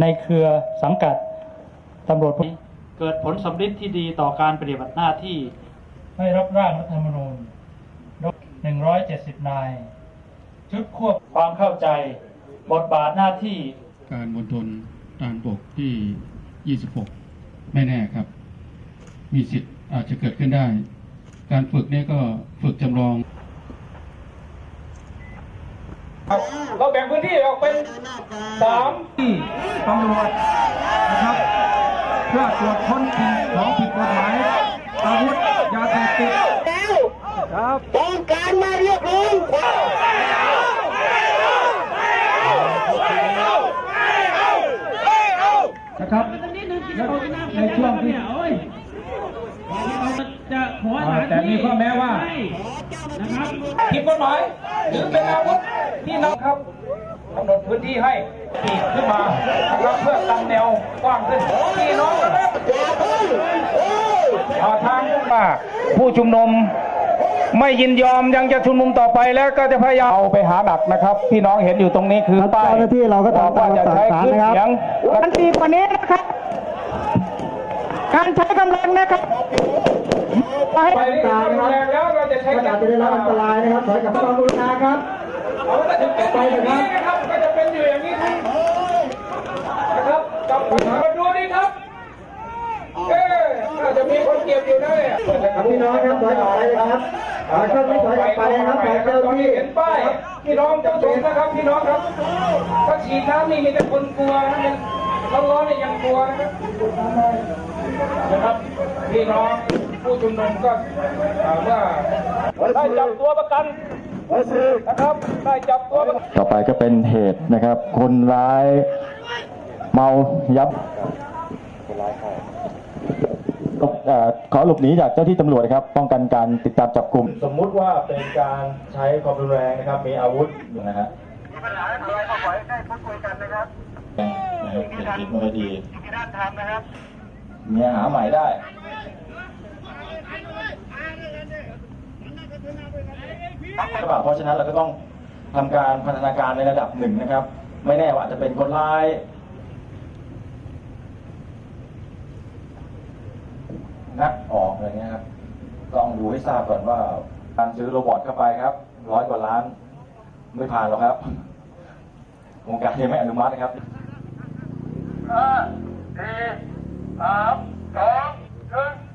ในเครือสังกัดตำรวจเกิดผลสำลิดที่ดีต่อการปฏิบัติหน้าที่ให้รับร่างรัฐธรรมนูญ170นาย ชุดควบความเข้าใจ บทบาทหน้าที่การบนทนทหารบกที่ 26 ไม่แน่ครับ มีสิทธิ์อาจจะเกิดขึ้นได้ การฝึกเนี่ยก็ฝึกจำลอง เราแบ่งพื้นที่ออกเป็นสามที่ตำรวจนะครับ เพื่อตรวจค้นสิ่งของผิดกฎหมายอาวุธยาเสพติดแล้วครับต้องการมาเรียกร้องความนะครับแล้วในช่วงที่จะขออ่าแต่ มีข้อแม้ว่านะครับผิดกฎหมายหรือเป็นอาวุธที่นำครับกำหนดพื้นที่ให้ปีกขึ้นมานะครับเพื่อกันแนวกว้างขึ้นพี่น้องนะครับอย่าเพิ่งโอ้ยอ่าทางว่าผู้ชุมนุมไม่ยินยอมยังจะชุมนุมต่อไปแล้วก็จะพยายามเอาไปหาดักนะครับ พี่น้องเห็นอยู่ตรงนี้คือป้ายเจ้าหน้าที่เราก็ทำตามบอกว่าจะใช้คำสั่งศาลเครื่องนะครับเสียงทันทีกว่านี้นะครับ การใช้กำลังนะครับไปไปนี่ตามรุนะนคแรรับงแล้วเราจะใช้ก็อาจจะได้รับอันตรายนะครับถอยกลับความรุนแรงครับเอาละถึงเป็นอย่างนี้นะครับก็จะเป็นอยู่อย่างนี้ครับนะครับกับมาดูนี่ครับเอ๊ะน่าจะมีคนเก็บอยู่นะเนี่ยครับพี่น้องครับถอยออกไปนะครับอ่าช่วงนี้ถอยออกไปนะครับแต่เจ้าตอนที่นี้เห็นป้ายพี่น้องเจ้าชมนะครับพี่น้องครับถ้าฉีดน้ำนี่มีแต่คนกลัวนะ เนี่ยร้อนๆเนี่ยยังกลัวนะครับนะครับพี่น้องผู้ชุมนุมก็ถามว่าได้จับตัวประกันนะครับได้จับตัวประกันต่อไปก็เป็นเหตุนะครับ คนร้ายเมายับเอ่อขอหลบหนีจากเจ้าที่ตำรวจนะครับ ป้องกันการติดตามจับกลุ่ม สมมุติว่าเป็นการใช้ความรุนแรงนะครับ มีอาวุธนะฮะ มีปัญหาในนะครับเป็นผิดมันก็ดีเมียหาใหม่ได้เพราะฉะนั้นเราก็ต้องทำการพัฒนาการในระดับหนึ่งนะครับ ไม่แน่ว่าอาจจะเป็นคนร้ายนักออกอะไรเงี้ยครับ ต้องดูให้ทราบก่อนว่าการซื้อโรบอทเข้าไปครับ ร้อยกว่าล้าน ไม่ผ่านหรอกครับวงการยังไม่อนุมัตินะครับห้าสี่สามสองหนึ่ง